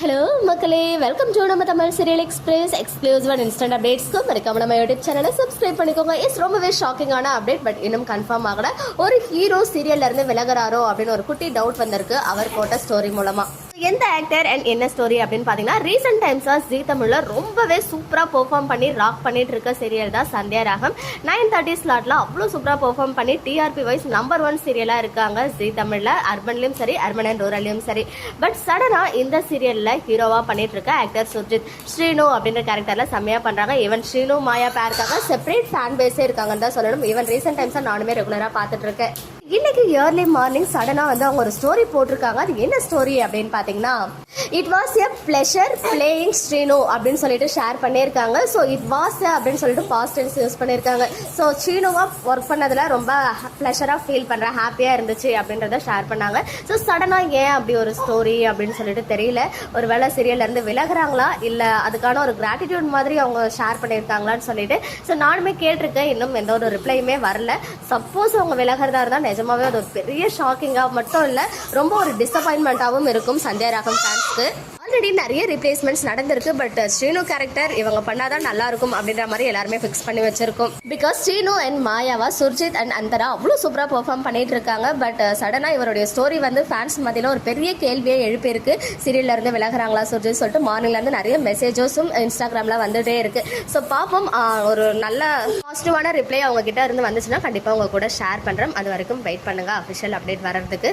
Hello மக்களே. Welcome to நம்ம Tamil serial express exclusive and instant அப்டேட்ஸ்க்கு மறக்காம நம்ம யூடியூப் சேனலை சப்ஸ்கிரைப் பண்ணிக்கோங்க. இஸ் ரொம்பவே ஷாக்கிங்கான அப்டேட் பட் இன்னும் கன்ஃபார்ம் ஆகல. ஒரு ஹீரோ சீரியல்ல இருந்து விலகுறாரோ அப்படின்னு ஒரு குட்டி டவுட் வந்திருக்கு. அவர் போட்ட ஸ்டோரி மூலமாக எந்த ஆக்டர் அண்ட் என்ன ஸ்டோரி அப்படின்னு பார்த்தீங்கன்னா ரீசெண்ட் டைம்ஸாக ஜி தமிழில் ரொம்பவே சூப்பராக பெர்ஃபார்ம் பண்ணி ராக் பண்ணிட்டு இருக்க சீரியல் தான் சந்தியா ராகம். நைன் தேர்ட்டி ஸ்லாட்ல அவ்வளோ சூப்பராக பெர்ஃபார்ம் பண்ணி டிஆர்பி வைஸ் நம்பர் ஒன் சீரியலாக இருக்காங்க ஜி தமிழில். அர்பன்லையும் சரி அர்பன் அண்ட் ரூரல்லையும் சரி. பட் சடனாக இந்த சீரியலில் ஹீரோவாக பண்ணிட்டு இருக்க ஆக்டர் சுர்ஜித் ஸ்ரீனு அப்படின்ற கேரக்டரில் செம்மையாக பண்ணுறாங்க ஈவன் ஸ்ரீனு மாயா பேருக்காக செப்பரேட் ஃபேன் பேஸே இருக்காங்கன்னு தான் சொல்லணும். ஈவன் ரீசெண்ட் டைம்ஸாக நானுமே ரெகுலராக பார்த்துட்டு இருக்கேன். இன்னைக்கு இயர்லி மார்னிங் சடனாக வந்து அவங்க ஒரு ஸ்டோரி போட்டிருக்காங்க. அது என்ன ஸ்டோரி அப்படின்னு பார்த்தீங்கன்னா it was a pleasure playing Srinu அப்படின்னு சொல்லிட்டு ஷேர் பண்ணியிருக்காங்க. ஸோ இட் வாஸ் அப்படின்னு சொல்லிட்டு பாஸ்ட் டென்ஸ் யூஸ் பண்ணியிருக்காங்க. ஸோ ஸ்ரீனுவா ஒர்க் பண்ணதில் ரொம்ப ப்ளஷராக ஃபீல் பண்ணுறேன் ஹாப்பியாக இருந்துச்சு அப்படின்றத ஷேர் பண்ணாங்க. ஸோ சடனாக ஏன் அப்படி ஒரு ஸ்டோரி அப்படின்னு சொல்லிட்டு தெரியல. ஒரு வேளை சீரியல்லேருந்து விலகுறாங்களா? இல்லை அதுக்கான ஒரு கிராட்டிடியூட் மாதிரி அவங்க ஷேர் பண்ணியிருக்காங்களான்னு சொல்லிட்டு. ஸோ நானுமே கேட்டிருக்கேன். இன்னும் எந்த ஒரு ரிப்ளையுமே வரல. சப்போஸ் அவங்க விலகிறதா இருந்தால் நிஜமாவே அது ஒரு பெரிய ஷாக்கிங்காக மட்டும் இல்லை ரொம்ப ஒரு டிசப்பாயின்மெண்ட்டாகவும் இருக்கும். சந்தியா ராகம் ஃபேன்ஸ்க்கு ஆல்ரெடி நிறைய ரீப்ளேஸ்மெண்ட்ஸ் நடந்திருக்கு பட் uh, ஸ்ரீனு கேரக்டர் இவங்க பண்ணாதான் நல்லா இருக்கும் அப்படின்ற மாதிரி எல்லாருமே ஃபிக்ஸ் பண்ணி வச்சிருக்கோம். பிகாஸ் ஸ்ரீனு அண்ட் மாயாவா சுர்ஜித் அண்ட் அந்தரா அவ்வளோ சூப்பராக பெர்ஃபார்ம் பண்ணிட்டு இருக்காங்க பட் சடனாக uh, இவருடைய ஸ்டோரி வந்து ஃபேன்ஸ் மத்தியில் ஒரு பெரிய கேள்வியை எழுப்பியிருக்கு. சீரியல்ல இருந்து விலகுறாங்களா சுர்ஜித் சொல்லிட்டு மார்னிங்லேருந்து நிறைய மெசேஜஸும் இன்ஸ்டாகிராமில் வந்துட்டே இருக்கு. ஸோ பார்ப்போம் ஒரு நல்ல பாசிட்டிவான ரிப்ளை அவங்க கிட்ட இருந்து வந்துச்சுன்னா கண்டிப்பாக உங்க கூட ஷேர் பண்ணுறோம் அது வரைக்கும் வெயிட் பண்ணுங்க அஃபிஷியல் அப்டேட் வர்றதுக்கு.